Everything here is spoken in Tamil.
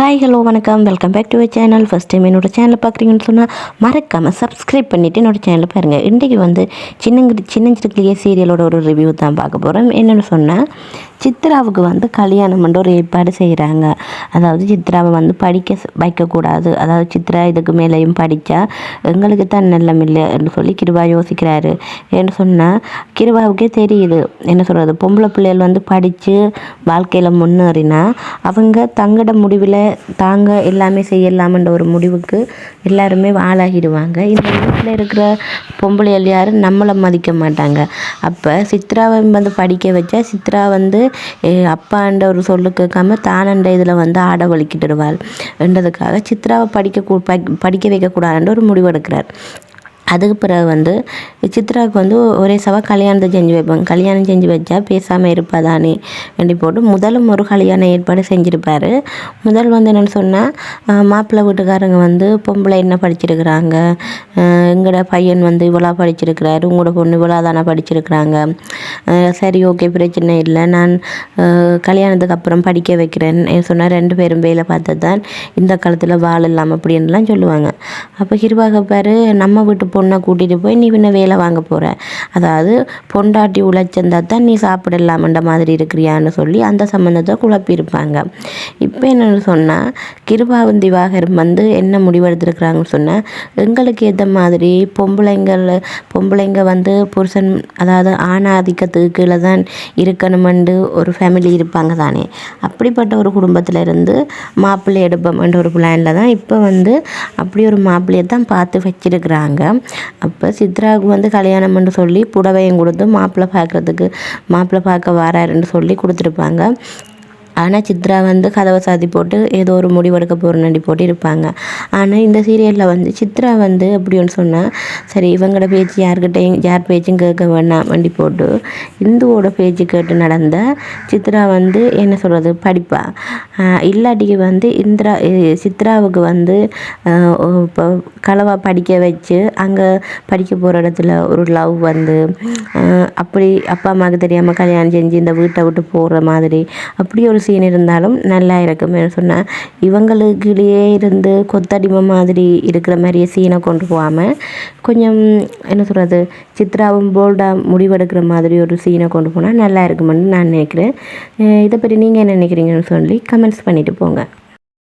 ஹாய் ஹலோ வணக்கம். Welcome back to channel first time என்னோட சேனலை பார்க்குறீங்கன்னு சொன்னால் மறக்காமல் சப்ஸ்கிரைப் பண்ணிவிட்டு என்னோட சேனலை பாருங்கள் இன்றைக்கு வந்து சின்னங்கிரி சின்னஞ்சிருக்கிலேயே சீரியலோட ஒரு ரிவ்யூ தான் பார்க்க போகிறோம் என்னென்னு சொன்னால் சித்ராவுக்கு வந்து கல்யாணம் பண்ணுற ஒரு ஏற்பாடு செய்கிறாங்க அதாவது சித்ராவை வந்து படிக்க வைக்கக்கூடாது. அதாவது சித்ரா இதுக்கு மேலேயும் படித்தா எங்களுக்கு தான் நல்லம் இல்லைன்னு சொல்லி கிருபா யோசிக்கிறாரு. ஏன்னு சொன்னால் கிருபாவுக்கே தெரியுது. என்ன சொல்கிறது பொம்பளை பிள்ளைகள் வந்து படித்து வாழ்க்கையில் முன்னேறினா அவங்க தங்கட முடிவில் தாங்க எல்லாமே செய்யலாமன்ற ஒரு முடிவுக்கு எல்லாருமே ஆளாகிடுவாங்க. இந்த வீட்டில் இருக்கிற பொம்பளை யாரும் நம்மளை மதிக்க மாட்டாங்க. அப்போ சித்ராவை வந்து படிக்க வச்சா சித்ரா வந்து அப்பான்ற ஒரு சொல்லு கேட்காம தானண்ட இதில் வந்து ஆட வலிக்கிட்டுருவாள் என்றதுக்காக சித்ராவை படிக்க கூ- படி- படிக்க வைக்கக்கூடாதுன்ற ஒரு முடிவு எடுக்கிறார். அதுக்கு பிறகு வந்து சித்ராவுக்கு வந்து ஒரே சவா கல்யாணத்தை செஞ்சு வைப்பாங்க. கல்யாணம் செஞ்சு வச்சா பேசாமல் இருப்பாதானே வேண்டி போட்டு முதலும் ஒரு கல்யாண ஏற்பாடு செஞ்சுருப்பார். முதல் வந்து என்னென்னு சொன்னால் மாப்பிள்ளை வீட்டுக்காரங்க வந்து பொம்பளை என்ன படிச்சிருக்கிறாங்க? எங்களோட பையன் வந்து இவ்வளோ படிச்சிருக்கிறாரு உங்களோட பொண்ணு இவ்வளோ தானே படிச்சிருக்கிறாங்க சரி ஓகே பிரச்சனை இல்லை. நான் கல்யாணத்துக்கு அப்புறம் படிக்க வைக்கிறேன். சொன்னால் ரெண்டு பேரும் வேலை பார்த்தது தான் இந்த காலத்தில் வாழ இல்லாமல் அப்படின்லாம் சொல்லுவாங்க. அப்போ கிருபாக பாரு நம்ம வீட்டு பொண்ணை கூட்டிகிட்டு போய் நீ பின்ன வேலை வாங்க போகிற அதாவது பொண்டாட்டி உழைச்சந்தா தான் நீ சாப்பிடலாமன்ற மாதிரி இருக்கிறியான்னு சொல்லி அந்த சம்மந்தத்தை குழப்பியிருப்பாங்க. இப்போ என்னென்னு சொன்னால் கிருபாவந்தி திவாகர் வந்து என்ன முடிவெடுத்திருக்கிறாங்கன்னு சொன்னால் எங்களுக்கு ஏற்ற மாதிரி பொம்பளைங்கள் பொம்பளைங்க வந்து புருஷன் அதாவது ஆணாதிக்கத்துக்கு கீழே தான் இருக்கணுமெண்டு ஒரு ஃபேமிலி இருப்பாங்க தானே. அப்படிப்பட்ட ஒரு குடும்பத்தில் இருந்து மாப்பிள்ளை எடுப்போம்ன்ற ஒரு பிளானில் தான் இப்போ வந்து அப்படி ஒரு மாப்பிள்ளையை தான் பார்த்து வச்சிருக்கிறாங்க. அப்போ சித்ராவுக்கு வந்து கல்யாணம் பண்ணி சொல்லி புடவையும் கொடுத்து மாப்பிள்ளை பார்க்குறதுக்கு மாப்பிள்ளை பார்க்க வராருன்னு சொல்லி கொடுத்துருப்பாங்க. ஆனால் சித்ரா வந்து கதவை சாதி போட்டு ஏதோ ஒரு முடிவெடுக்க போகிறேன்னு போட்டு இருப்பாங்க ஆனால் இந்த சீரியலில் வந்து சித்ரா வந்து எப்படின்னு சொன்னால் சரி இவங்களோட பேச்சு யார்கிட்டையும் யார் பேச்சும் கேட்க வேணாம் வண்டி போட்டு இந்துவோட பேச்சு கேட்டு நடந்த சித்ரா வந்து என்ன சொல்கிறது படிப்பா. இல்லாட்டிக்கு வந்து இந்திரா சித்ராவுக்கு வந்து இப்போ களவா படிக்க வச்சு அங்கே படிக்க போகிற இடத்துல ஒரு லவ் வந்து அப்படி அப்பா அம்மாவுக்கு தெரியாமல் கல்யாணம் செஞ்சு இந்த வீட்டை விட்டு போகிற மாதிரி அப்படி ஒரு சீன் இருந்தாலும் நல்லா இருக்கும்னு சொன்னேன் இவங்களுக்குள்ளேயே இருந்து கொத்தடிமை மாதிரி இருக்கிற மாதிரியே சீனை கொண்டு போகாமல் கொஞ்சம் என்ன சொல்கிறது சித்ராவும் போல்டாக முடிவெடுக்கிற மாதிரி ஒரு சீனை கொண்டு போனால் நல்லா இருக்குமென்னு நான் நினைக்கிறேன். இதை பற்றி நீங்கள் என்ன நினைக்கிறீங்கன்னு சொல்லி கமெண்ட்ஸ் பண்ணிவிட்டு போங்க.